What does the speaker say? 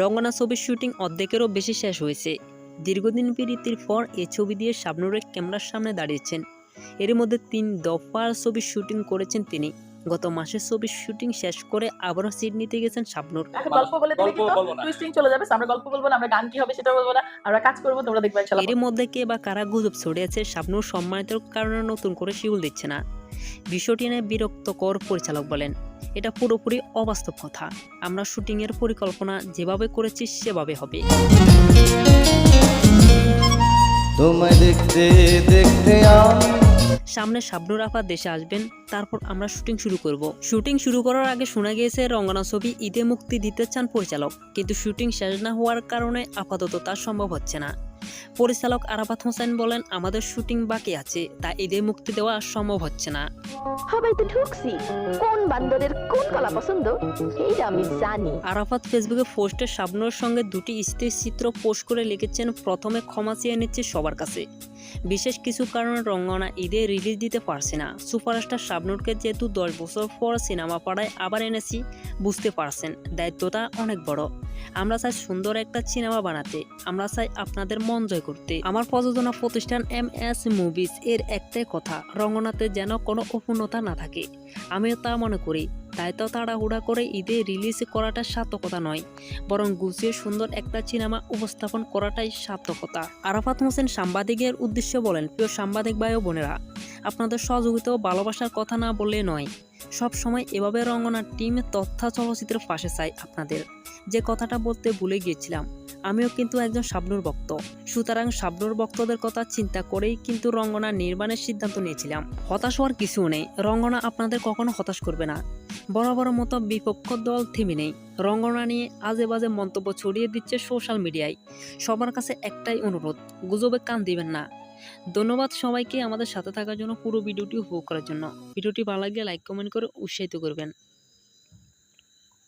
রঙ্গনা ছবির শুটিং অর্ধেকেরও বেশি শেষ হয়েছে। দীর্ঘদিন বিরতির পর এ ছবি দিয়ে শাবনুরের ক্যামেরার সামনে দাঁড়িয়েছেন। এর মধ্যে তিন দফার ছবির শুটিং করেছেন তিনি। গত মাসে ছবির শুটিং শেষ করে আবারও সিট নিতে গেছেন শাবনুর। গল্প বলে দিলে কিন্তু টুইস্টিং চলে যাবে আমরা গল্প বলব না আমরা গান কি হবে সেটা বলব না আমরা কাজ করব তোমরা দেখবে ইনশাআল্লাহ এর মধ্যে কে বা কারা গুজব ছড়িয়েছে শাবনুর সম্মানিত কারণে নতুন করে শিউল দিচ্ছে না। বিষয়টি নিয়ে বিরক্তকর পরিচালক বলেন এটা পুরোপুরি অবাস্তব কথা। আমরা শুটিংয়ের পরিকল্পনা যেভাবে করেছি সেভাবে হবে। তোমায় দেখতে দেখতে আমি সামনে শাবনুর আফা দেশে আসবেন, তারপর আমরা শুটিং শুরু করব। শুটিং শুরু করার আগে শোনা গিয়েছে রঙ্গনা ছবি ঈদে মুক্তি দিতে চান পরিচালক। কিন্তু শুটিং শেষ না হওয়ার কারণে আপাতত তা সম্ভব হচ্ছে না। পরিচালক আরাফাত হোসেন বলেন আমাদের শুটিং বাকি আছে তা ঈদে মুক্তি দেওয়া সম্ভব হচ্ছে না। সবাই তো ঢুকছি। কোন বান্দরের কোন কলা পছন্দ এইটা আমি জানি। আরাফাত ফেসবুকে পোস্টে শাবনুরের সঙ্গে দুটি স্থির চিত্র পোস্ট করে লিখেছেন প্রথমে ক্ষমা চেয়ে নিচ্ছে সবার কাছে। বিশেষ কিছু কারণে রঙ্গনা ঈদে রিলিজ দিতে পারছে না। সুপারস্টার শাবনুরকে যেহেতু দশ বছর পর সিনেমা পাড়ায় আবার এনেছি বুঝতে পারছেন দায়িত্বটা অনেক বড়। আমরা চাই সুন্দর একটা সিনেমা বানাতে। আমরা চাই আপনাদের মন জয় করতে। আমার প্রযোজনা প্রতিষ্ঠান এম এস মুভিজ এর একটাই কথা রঙ্গনাতে যেন কোনো অপূর্ণতা না থাকে। আমিও তা মনে করি। তাই তো তাড়াহুড়া করে ঈদে রিলিজ করাটা সার্থকতা নয়, বরং গুছিয়ে সুন্দর একটা সিনেমা উপস্থাপন করাটাই সার্থকতা। আরাফাত হোসেন সাংবাদিকের উদ্দেশ্যে বলেন, প্রিয় সাংবাদিক ভাই বোনেরা, আপনাদের সহযোগিতা ও ভালোবাসার কথা না বললে নয়। সব সময় এভাবে রঙ্গনার টিম তথ্য চলচ্চিত্রের পাশে চাই আপনাদের। যে কথাটা বলতে ভুলে গিয়েছিলাম, আমিও কিন্তু একজন শাবনুর ভক্ত। সুতরাং শাবনুর ভক্তদের কথা চিন্তা করেই কিন্তু রঙ্গনা নির্মাণের সিদ্ধান্ত নিয়েছিলাম। হতাশ হওয়ার কিছু নেই রঙ্গনা আপনাদের কখনো হতাশ করবে না। বরাবর মতো বিপক্ষ দল থেমে নেই। রঙ্গনা নিয়ে আজে বাজে মন্তব্য ছড়িয়ে দিচ্ছে সোশ্যাল মিডিয়ায়। সবার কাছে একটাই অনুরোধ, গুজবে কান দিবেন না। ধন্যবাদ সবাইকে আমাদের সাথে থাকার জন্য পুরো ভিডিওটি উপভোগ করার জন্য। ভিডিওটি ভালো লাগলে লাইক কমেন্ট করে উৎসাহিত করবেন।